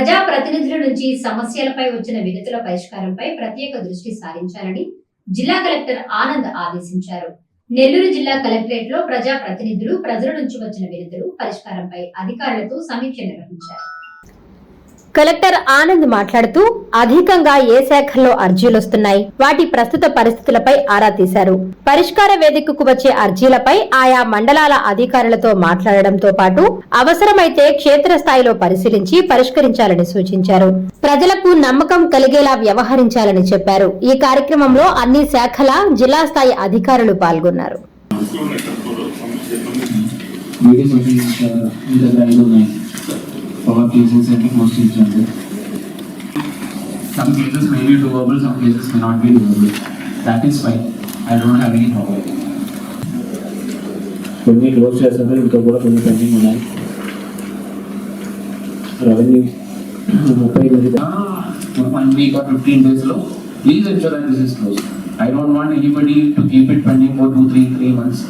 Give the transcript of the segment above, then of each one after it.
ప్రజా ప్రతినిధుల నుంచి సమస్యలపై వచ్చిన వినతుల పరిష్కారంపై ప్రత్యేక దృష్టి సారించాలని జిల్లా కలెక్టర్ ఆనంద్ ఆదేశించారు. నెల్లూరు జిల్లా కలెక్టరేట్లో ప్రజా ప్రతినిధులు ప్రజల నుంచి వచ్చిన వినతులు పరిష్కారంపై అధికారులతో సమీక్ష నిర్వహించారు. కలెక్టర్ ఆనంద్ మాట్లాడుతూ అధికంగా ఏ శాఖల్లో అర్జీలు వస్తున్నాయి? వాటి ప్రస్తుత పరిస్థితులపై ఆరా తీశారు. పరిష్కార వేదికకు వచ్చే అర్జీలపై ఆయా మండలాల అధికారులతో మాట్లాడడంతో పాటు అవసరమైతే క్షేత్రస్థాయిలో పరిశీలించి పరిష్కరించాలని సూచించారు. ప్రజలకు నమ్మకం కలిగేలా వ్యవహరించాలని చెప్పారు. ఈ కార్యక్రమంలో అన్ని శాఖల జిల్లా స్థాయి అధికారులు పాల్గొన్నారు. వీడియో సెషన్ ఇంత రైలు ఉన్నాయి పవర్ కేసెస్ అంటే మోస్ట్ ఇచ్చారు some cases may be doable some cases may not be doable that is fine I don't have any problem కొన్ని క్లోజ్ చేస్తారు ఇంకా కూడా కొన్ని పెండింగ్ ఉన్నాయి రెవెన్యూ ముప్పై మంది వన్ వీక్ ఆర్ ఫిఫ్టీన్ డేస్లో please ensure that this is close I don't want anybody to keep it pending for two three three months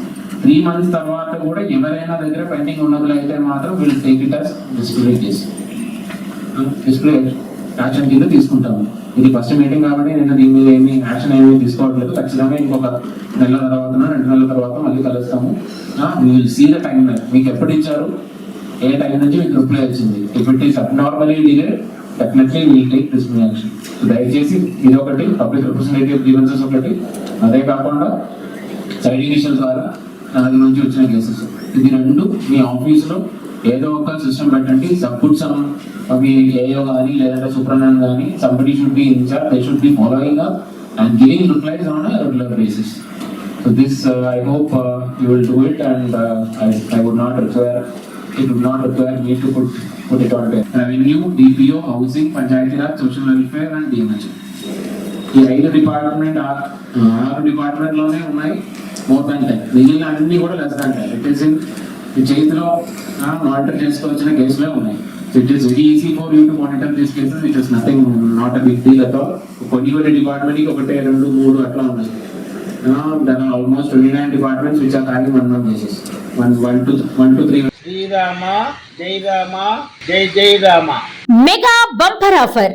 three months తర్వాత కూడా ఎవరైనా దగ్గర పెండింగ్ ఉన్నప్పుడు అయితే మాత్రం will take it as display చేసి display action కింద తీసుకుంటాము. ఇది ఫస్ట్ మీటింగ్ కాబట్టి నేను దీని మీద ఏమి యాక్షన్ ఏమీ తీసుకోవట్లేదు. ఖచ్చితంగా ఇంకొక నెల తర్వాత రెండు నెలల తర్వాత మళ్ళీ కలుస్తాము. విల్ సీ ద టైం మీకు ఎప్పుడు ఇచ్చారు? ఏ టైం నుంచి మీకు రిప్లై వచ్చింది? If it is abnormally delay definitely will take display action దయచేసి ఇది ఒకటి పబ్లిక్ రిప్రజెంటేటివ్ గ్రీవెన్సెస్ ఒకటి. అదే కాకుండా సైడ్ ఇనిషియల్ ద్వారా నాది నుంచి వచ్చిన కేసెస్ ఇది రెండు మీ ఆఫీస్లో ఏదో ఒక సిస్టమ్ పెట్టండి. సపోర్ట్ సమ్ అవి ఏయో కానీ లేదంటే సూపర్మెన్ కానీ somebody should be incharge they should be following up and giving replies on regular basis so this I hope you will do it and I would not require it would not require me to put, put it on there. Revenue, DPO, housing, Panchayati Raj, social welfare and ఈ ఐదు department ఆరు డిపార్ట్మెంట్లోనే ఉన్నాయి more than ten మిగిలిన అన్ని కూడా less than ten it is in చేతిలో monitor చేసుకోవాల్సిన కేసులే ఉన్నాయి. It is very easy for you to monitor these cases it is nothing not a big deal at all కొన్ని కొన్ని డిపార్ట్మెంట్కి ఒకటే రెండు మూడు అట్లా ఉన్నాయి. Are almost twenty nine departments which are having one one cases one one two one two three Srirama జై రామ జై జై Rama. Mega bumper offer